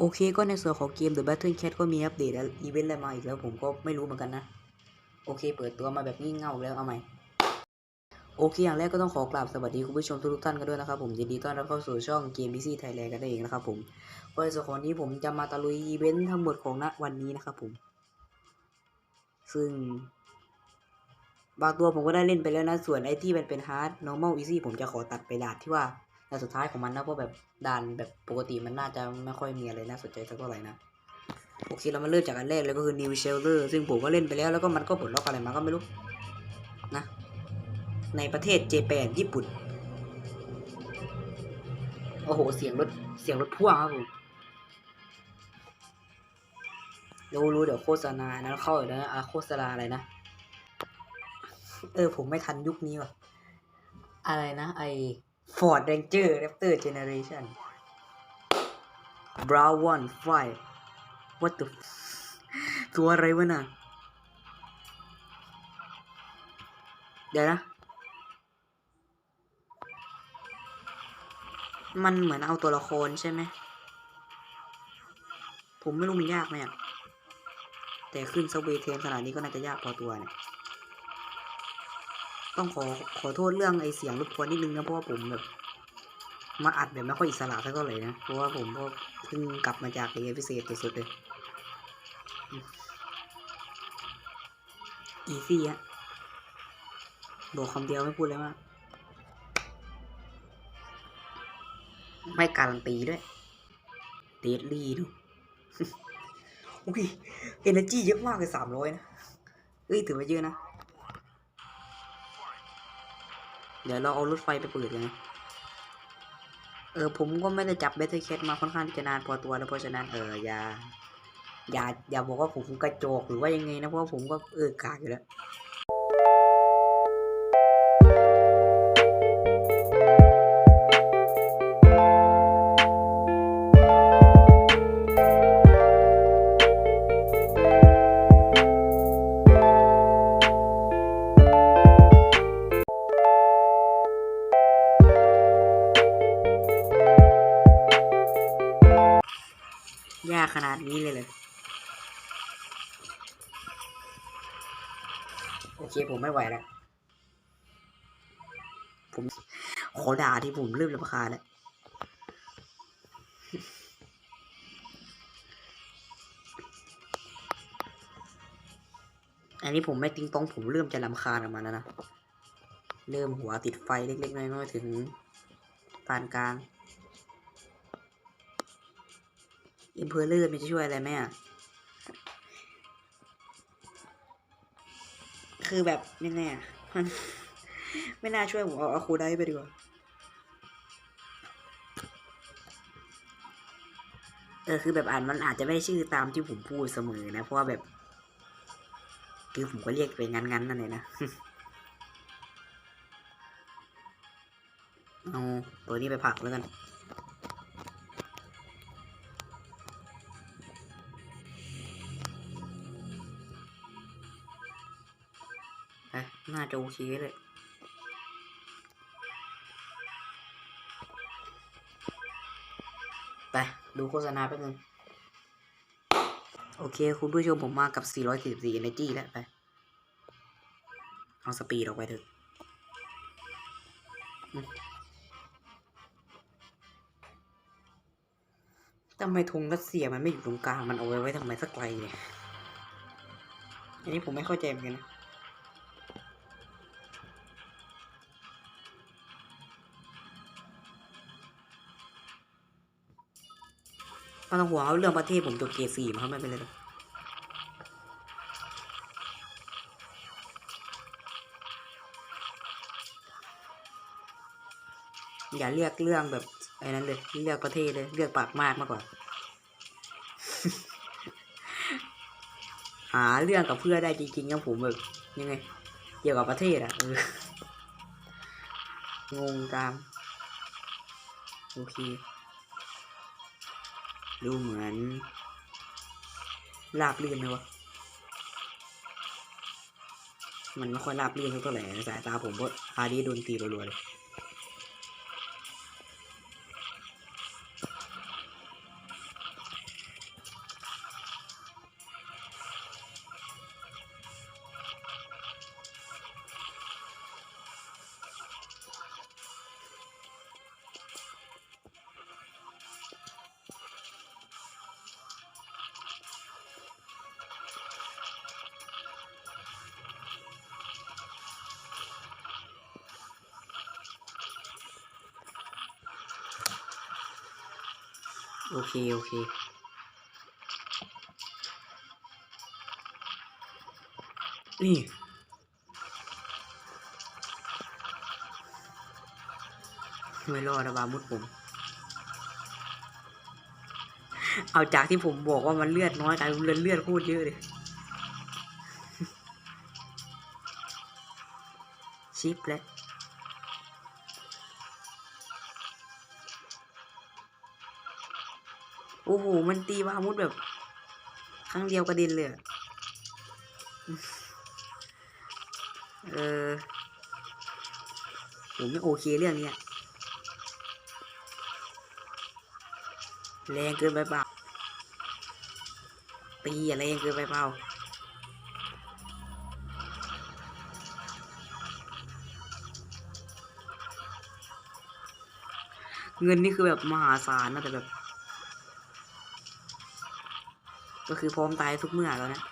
โอเคก็ในส่วนของเกม The Battle Cat ก็มีอัปเดตและอีเวนต์อะไรมาอีกแล้วผมก็ไม่รู้เหมือนกันนะ โอเค เปิดตัวมาแบบงี่เง่าแล้วเอาใหม่ โอเค อย่างแรกก็ต้องขอกราบสวัสดีคุณผู้ชมทุกท่านกันด้วยนะครับผมยินดีต้อนรับเข้าสู่ช่องเกม PC Thailand กันได้เองนะครับผมก็ในส่วนของนี้ผมจะมาตะลุยอีเวนต์ทั้งหมดของณวันนี้นะครับผม ซึ่งบางตัวผมก็ได้เล่นไปแล้วนะ ส่วนไอที่มันเป็น hard normal easy ผมจะขอตัดไปดานที่ว่า ด่านสุดท้ายของมันนะเพราะแบบด่านแบบปกติมันน่าจะไม่ค่อยมีอะไรน่าสนใจสักเท่าไหร่นะโอเคเรามาเริ่มจากอันแรกเลยก็คือ New Shelter ซึ่งผมก็เล่นไปแล้วแล้วก็มันก็ปลดล็อกอะไรมาก็ไม่รู้นะ ในประเทศเจแปนญี่ปุ่น โอ้โห เสียงรถเสียงรถพ่วงครับผมรู้รู้เดี๋ยวโฆษณานะเข้าอยู่นะอะโฆษณาอะไรนะ เออ ผมไม่ทันยุคนี้ว่ะ อะไรนะไอ Ford Ranger Raptor Generation Brown One Five What the ตัวอะไรวะน่ะ เดี๋ยวนะ มันเหมือนเอาตัวละครใช่ไหม ผมไม่รู้มันยากไหมอะ แต่ขึ้นสวีเทนขนาดนี้ก็น่าจะยากพอตัวเนี่ย ต้องขอขอโทษเรื่องไอเสียงรบกวนนิดนึงนะเพราะว่าผมแบบมาอัดแบบไม่ค่อยอิสระสักเท่าไหร่นะเพราะว่าผมก็เพิ่งกลับมาจากเรียนพิเศษสุดๆเลยอีซี่อะบอกคำเดียวไม่พูดเลยมากไม่การันตีด้วยเดดลี่ดูโอ้ยเอเนจีเยอะมากเลยสามร้อยนะเอ้ยถือว่าเยอะนะ เดี๋ยวเราเอารถไฟไปเปิดเลยนะเออผมก็ไม่ได้จับเบ t เทอร์เคมาค่อนข้างที่จะนานพอตัวแล้วเพราะฉะนั้นเอออย่าอย่าอย่าบอกว่าผมกระโจกหรือว่ายังไงนะเพราะว่าผมก็เออกากอยู่แล้ว คผมไม่ไหวแล้ว ผมขอด่าที่ผมเริ่มรำคาญแล้วอันนี้ผมไม่ติ้งต้องผมเริ่มจะรำคาญกับมันแล้วนะ เริ่มหัวติดไฟเล็กๆน้อยๆถึงปานกลางอิมเพอร์เลอร์มันจะช่วยอะไรไหมอะ คือแบบยังไงอะมันไม่น่าช่วยผมเอาอาคูได้ไปดีกว่าเออคือแบบอ่านมันอาจจะไม่ชื่อตามที่ผมพูดเสมอนะ เพราะว่าแบบ คือผมก็เรียกไปงั้นๆนั่นเลยนะเอาตัวนี้ไปผักแล้วกัน จะโอเคเลยไปดูโฆษณาแป๊บนึง โอเค คุณผู้ชมผมมากับ 444 energy แล้วไป เอาสปีดออกไปเถอะทำไมธงรัสเซียมันไม่อยู่ตรงกลาง มันเอาไว้ไว้ทำไมสักไกลเนี่ย อันนี้ผมไม่เข้าใจเหมือนกันนะ ไม่ต้องห่วงเอาเรื่องประเทศผมจบเกรดสี่มาครับไม่เป็นไรหรอกอย่าเรียกเรื่องแบบไอ้นั้นเลยเรียกประเทศเลยเรียกปากมากมากกว่า หาเรื่องกับเพื่อได้จริงๆครับผมแบบยังไงเกี่ยวกับประเทศอะงงตาม โอเค ดูเหมือน ลาบเลื่นเลยวะ มันไม่ค่อยลาบเลื่นเท่าไหร่สายตาผมเพราะฮาร์ดีโดนตีรัวๆเลย อเค โอเค นี่ ไม่รอดนะบามุดผม เอาจากที่ผมบอกว่ามันเลือดน้อยกลายเป็นเลือดเลือดโคตรเยอะเลย ชิปแล้ว มันตีบามุดแบบ ครั้งเดียวกระเด็นเลยเออผมไม่โอเคเรื่องนี้แรงเกินไปเปล่าตีอะแรเกินไปเปล่าเงินนี่คือแบบมหาศาลนะแต่แบบ ก็คือพร้อมตายทุกเมื่อแล้วนะ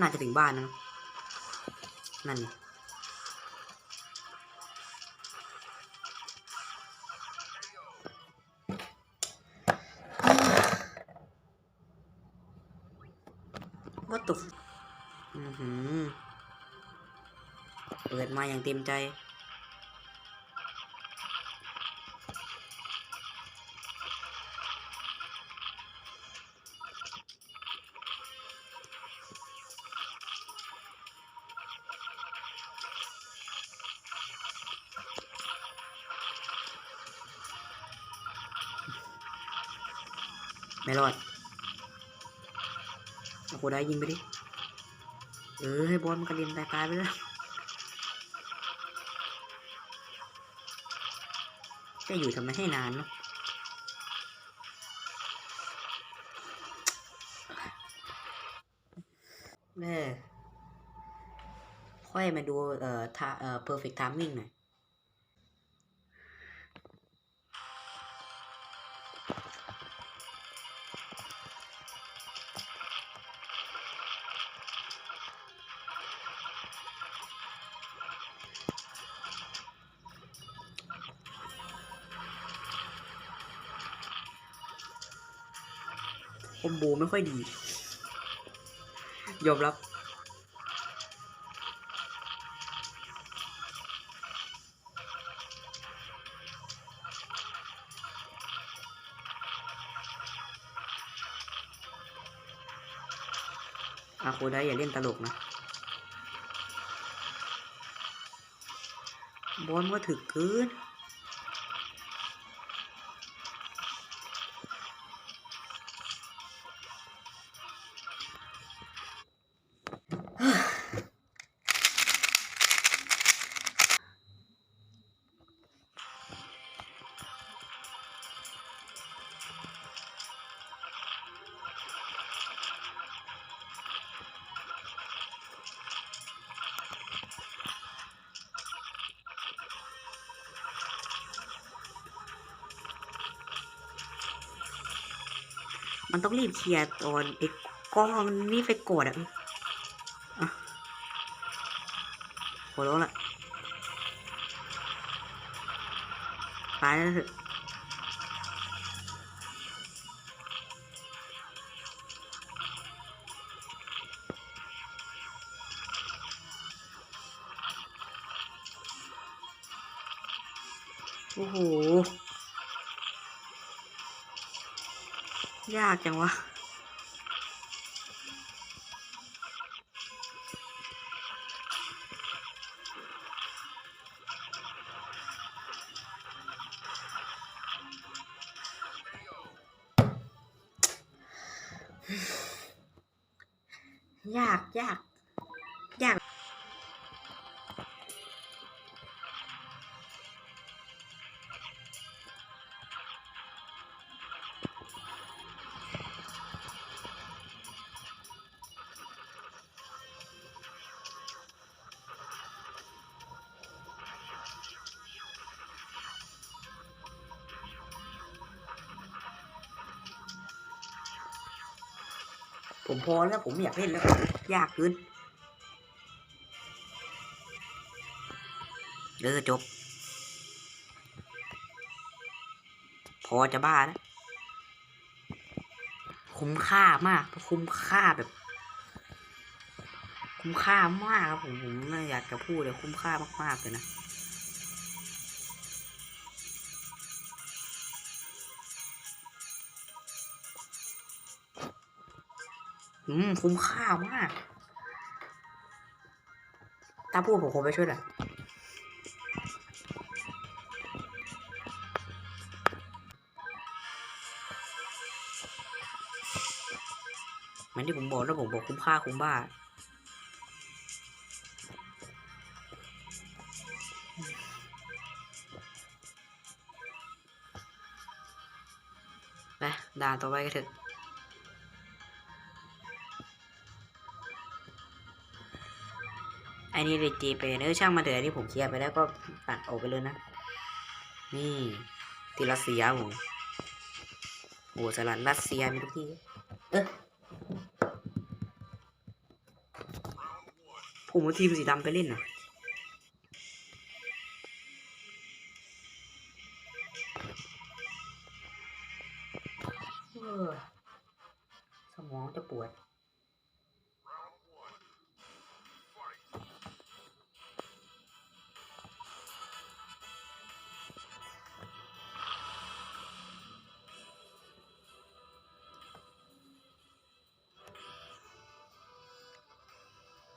น่าจะถึงบ้านนะ นั่นนี่วัตถุอือหือ ปิดมาอย่างเต็มใจ ไม่รอดเอาโคได้ยิงไปดิ เออให้บอลมันกระเด็นตายตายไปแล้ว จะอยู่ทำไมให้นานเนาะแม่ค่อยมาดูเอ่อท่าเอ่อ perfect timing หน่อย ไม่ค่อยดียอมรับอาโคได้อย่าเล่นตลกนะบอลก็ถึกเกิน มันต้องรีบเคลียร์ตอนไอ้กล้องนี่ไปกดอะอะขอร้องละไปแล้วเถอะากจังวะยากยาก มพอแล้วผมอยากเล่นแล้ว ยากขึ้นเออจบ พอจะบ้านะคุ้มค่ามากคุ้มค่าแบบ คุ้มค่ามากครับผมผมอยากจะพูดเลยคุ้มค่ามากๆเลยนะ อืม คุ้มค่ามาก ถ้าพูดผมคงไปช่วยแหละเหมือนที่ผมบอกแล้วผมบอกคุ้มค่าคุ้มบ้าไปด่าต่อไปกันเถอะ อันนี้เป็นจีเปเนอช่างมาเถอะอันนี้ผมเคลียร์ไปแล้วก็ตัดออกไปเลยนะ นี่ทีรัสเซียผมโอ้สลัดรัสเซียมีทุกที่เออผมว่าทีมสีดำไปเล่นน่ะ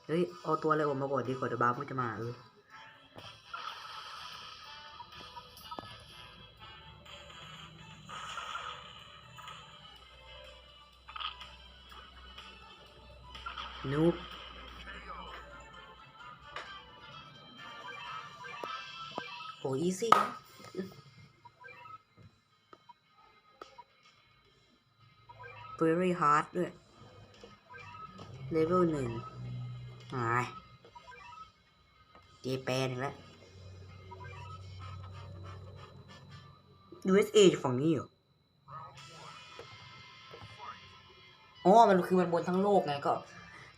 เฮ้ยเอาตัวอะไรออกมาก่อนดีกว่าเดี๋ยวบาร์มันจะมาเออนูบโอ้อีซี่นะเ very hard ด้วยเลเวลหนึ่ง หายเจแปนอีกแล้ว USA อยู่ฝั่งนี้เหรอ อ๋อ มันคือมันบนทั้งโลกไงก็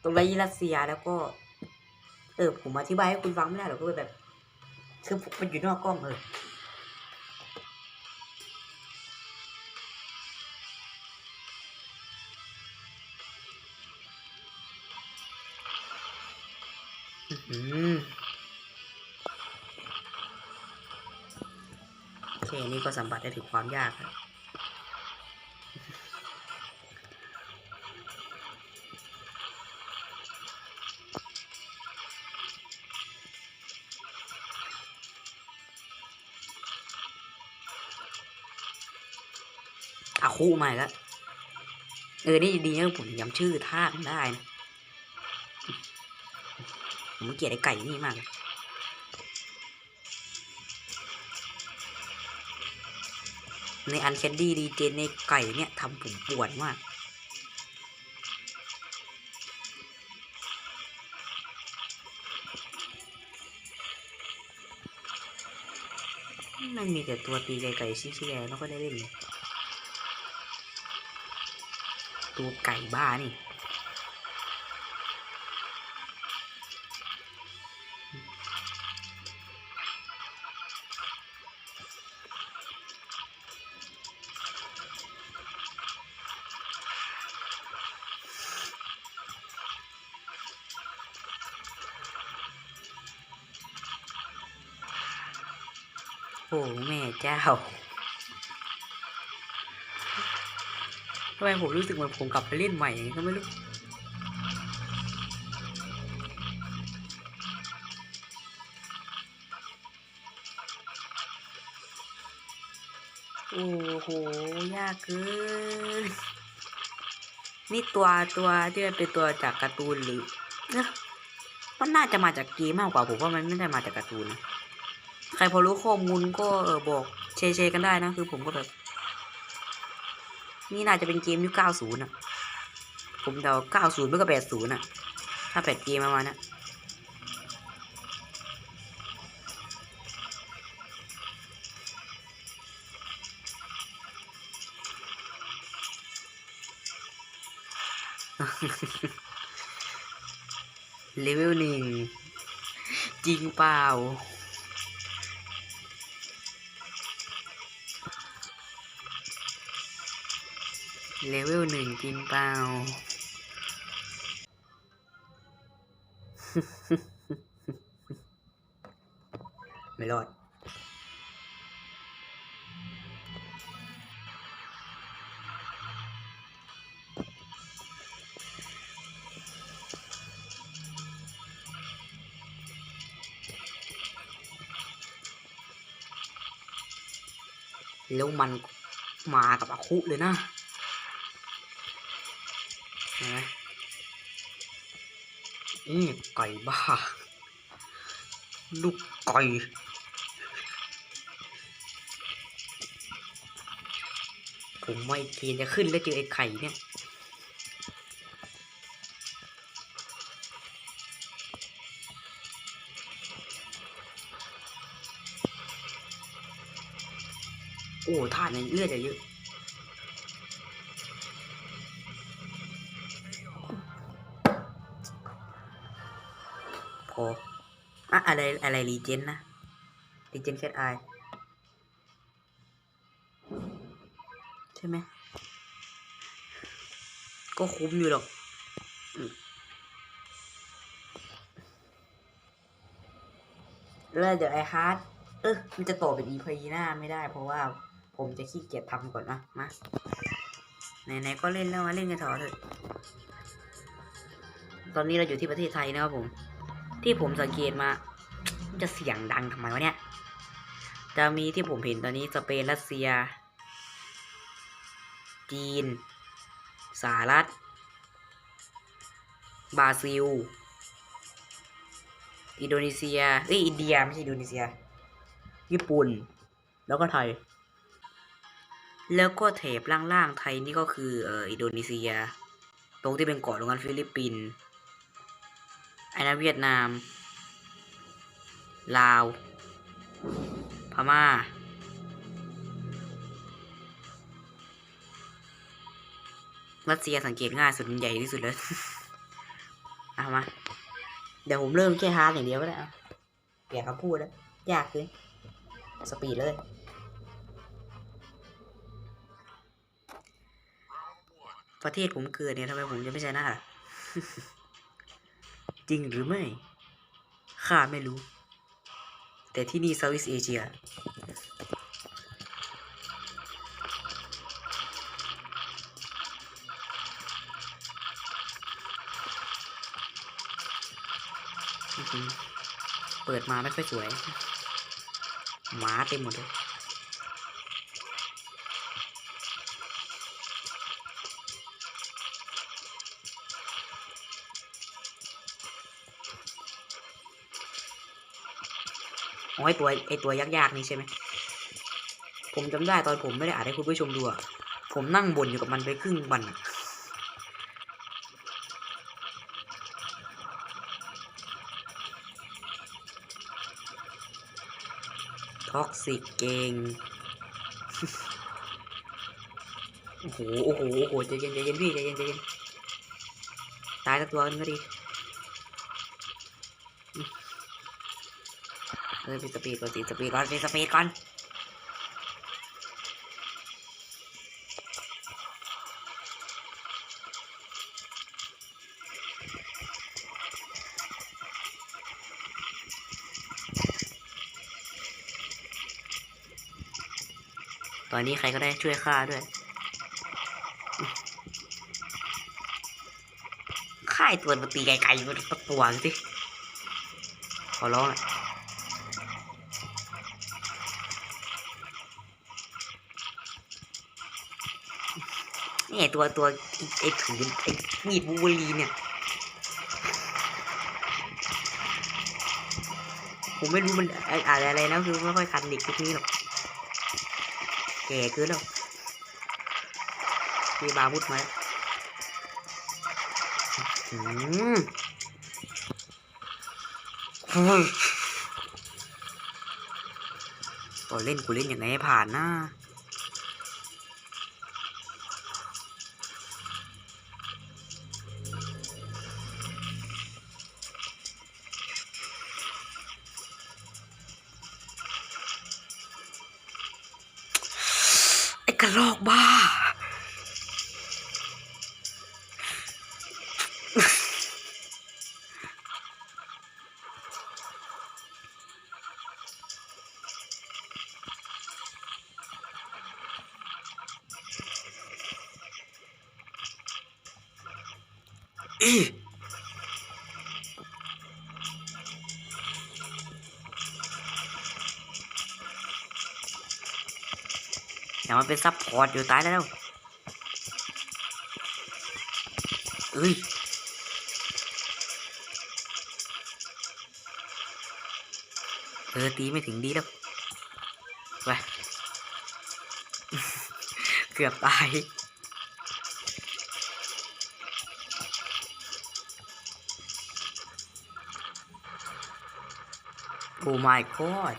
ตรงไรรัสเซียแล้วก็ เออ ผมอธิบายให้คุณฟังไม่ได้หรอกก็แบบ คือมันอยู่นอกกล้องเออ นี่ก็สัมผัสได้ถึงความยากครับอาคู่ใหม่ล้วเออ นี่ดีนะผมจำชื่อท่ามได้นะผมเกลียดไอ้ไก่นี่มากเลย ในอันแคนดี้ดีเจนในไก่เนี่ยทำผมปวดมาก มันมีแต่ตัวตีไก่ไก่ชี้ๆแล้วก็ได้เล่น ตัวไก่บ้านี่ โอ้แม่เจ้าทำไมผมรู้สึกเหมือนผมกลับไปเล่นใหม่อย่างนี้ก็ไม่รู้โอ้โห ยากเกิน นี่ตัวตัวที่มันเป็นตัวจากการ์ตูนหรือเอ๊ะมันน่าจะมาจากเกมมากกว่าผมว่ามันไม่ได้มาจากการ์ตูนนะ ครพอรู้ข้อมูลก็เออบอกแชร์แชกันได้นะ คือผมก็แบบ นี่น่าจะเป็นเกมยุค90อะผมเดา90ไม่ก็80อะถ้าแปดเกมประมาณนี้ยเลเวลหนึ่งจริงเปล่า เลเวลหนึ่งกินเปล่า ไม่รอด แล้วมันมากับอาคุเลยนะ นี่ไก่บ้า ลูกไก่ผมไม่กณฑ์จะขึ้นแล้วเจอไอ้ไข่เนี่ยโอ้ท่าในเลือดจะเยอะ อะไรอะไรรีเจนนะรีเจนแคทไอใช่ไหม ก็คุ้มอยู่หรอกแล้วเดี๋ยวไอฮาร์ดเออมันจะต่อเป็นอีพีหน้าไม่ได้ เพราะว่าผมจะขี้เกียจทำก่อนนะมาไหนๆก็เล่นแล้วมาเล่นกันต่อเถอะ ตอนนี้เราอยู่ที่ประเทศไทยนะครับผม ที่ผมสังเกตมา จะเสียงดังทำไมวะเนี่ย จะมีที่ผมเห็นตอนนี้สเปนรัสเซีย จีน สหรัฐ บราซิล อินโดนีเซียเอ้ยอินเดียไม่ใช่อินโดนีเซีย ญี่ปุ่น แล้วก็ไทย แล้วก็แถบล่างๆไทยนี่ก็คือเอ่ออินโดนีเซีย ตรงที่เป็นเกาะตรงนั้นฟิลิปปินส์ไอ้นั้นเวียดนาม ลาว พม่า รัสเซียสังเกตง่ายสุดมันใหญ่ที่สุดเลยเอามา เดี๋ยวผมเริ่มแค่ฮาร์ดอย่างเดียวก็ได้อะเปลี่ยนคำพูดแล้ว ยากเลยสปีดเลยประเทศผมเกิดเนี่ยทำไมผมจะไม่ชนะล่ะ จริงหรือไม่ ข้าไม่รู้ แต่ที่นี่เซาท์อีสเอเชียเปิดมาไม่ค่อยสวยหมาเต็มหมดเลย อ๋อไอตัวไอตัวยากๆนี่ใช่ไหมผมจำได้ตอนผมไม่ได้อ่านให้คุณผู้ชมดูอะผมนั่งบ่นอยู่กับมันไปครึ่งวันท็อกซิกเกงโอ้โห โอ้โห โอ้โหใจเย็นใจเย็นพี่ใจเย็นใจเย็น ตายสักตัวนึงก็ดี เออปิดสปีดก่อนปิดสปีดก่อนปิดสปีดก่อนตอนนี้ใครก็ได้ช่วยข้าด้วยค่ายตัวมันตีไกลๆมันตะตัวสิ ขอร้องอะ ตัวตัวไอ้ถือไอ้มีดบูเบอรีเนี่ย ผมไม่รู้มันไออะไรอะไรนะคือไม่ค่อยคันเด็กพวกนี้หรอกแก่เกินแล้วมีบาบุดมาแล้วอืมเฮ้ยตอเล่นกูเล่นอย่างไงให้ผ่านนะไอ้กระ รอกบ้า อย่ามาเป็นซับพอร์ตอยู่ตายแล้วเอ้ยเออตีไม่ถึงดีแล้วไปเกือบตายโอ้ my god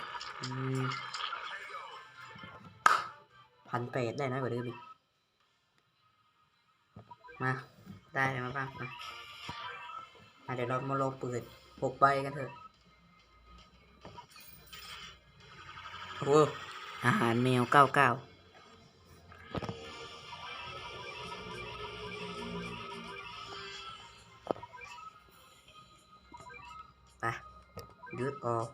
พันแปดได้น้อยกว่าเดิมอีก มา ได้อะไรมาบ้างมาเดี๋ยวเรามาลองเปิดหกใบกันเถอะโอ้อาหารแมวเก้าเก้าไปยืดออก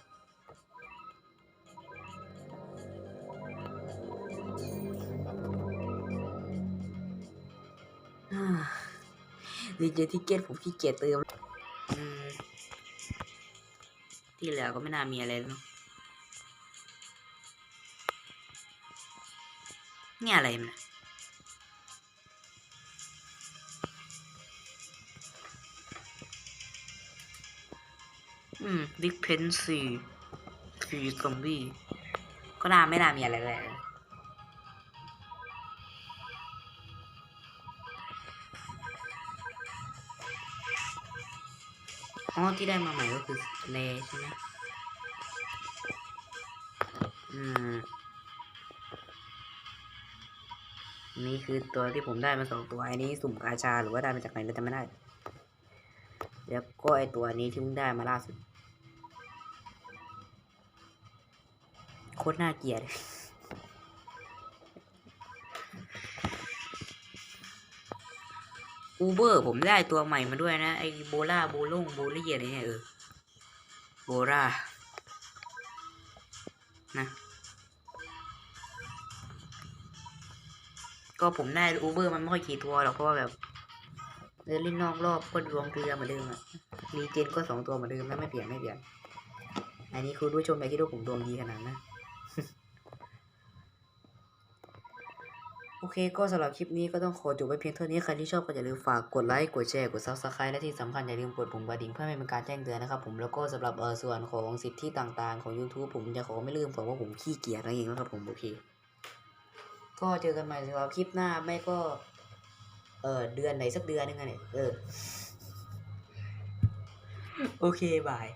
เจทิเก็ตผมขี้เกียจเติมที่เหลือก็ไม่น่ามีอะไรแล้วเนอะเนี่ยอะไรมันะอืมบิ๊กเพนซีฟีซอมบี้ก็น่าไม่น่ามีอะไรแล้ว อ๋อที่ได้มาใหม่ก็คือเลใช่ไหมอืมนี่คือตัวที่ผมได้มาสองตัวอันนี้สุ่มกาชาหรือว่าได้มาจากไหนเราจำไม่ได้ แล้วก็ไอตัวนี้ที่เพิ่งได้มาล่าสุดโคตรน่าเกลียด อูเบอร์ผมได้ตัวใหม่มาด้วยนะ ไอโบล่าโบลงโบลี่อะไรเนี่ยเออโบรานะก็ผมได้อูเบอร์มันไม่ค่อยขี่ตัวหรอกเพราะว่าแบบเดินเล่นนอกรอบก็ดวงเกลือเหมือนเดิมอะมีเจนก็สองตัวเหมือนเดิมแล้วไม่เปลี่ยนไม่เปลี่ยน อันนี้คุณผู้ชมไปคิดว่าผมดวงดีขนาดนั้น อเคก็สำหรับคลิปนี้ก็ต้องขอจบไว้เพียงเท่านี้ ใครที่ชอบก็อย่าลืมฝากกดไลค์ กดแชร์ กด subscribe และที่สำคัญอย่าลืมกดปุ่มกระดิ่งเพื่อไม่เป็นการแจ้งเตือนนะครับผม แล้วก็สำหรับเออส่วนของสิทธิต่างๆของ YouTube ผมจะขอไม่ลืมบอกว่าผมขี้เกียจนั่นเองนะครับผมโอเค ก็เจอกันใหม่สำหรับคลิปหน้าไม่ก็ เออเดือนไหนสักเดือนนึงอะเนี่ยเออ โอเคบาย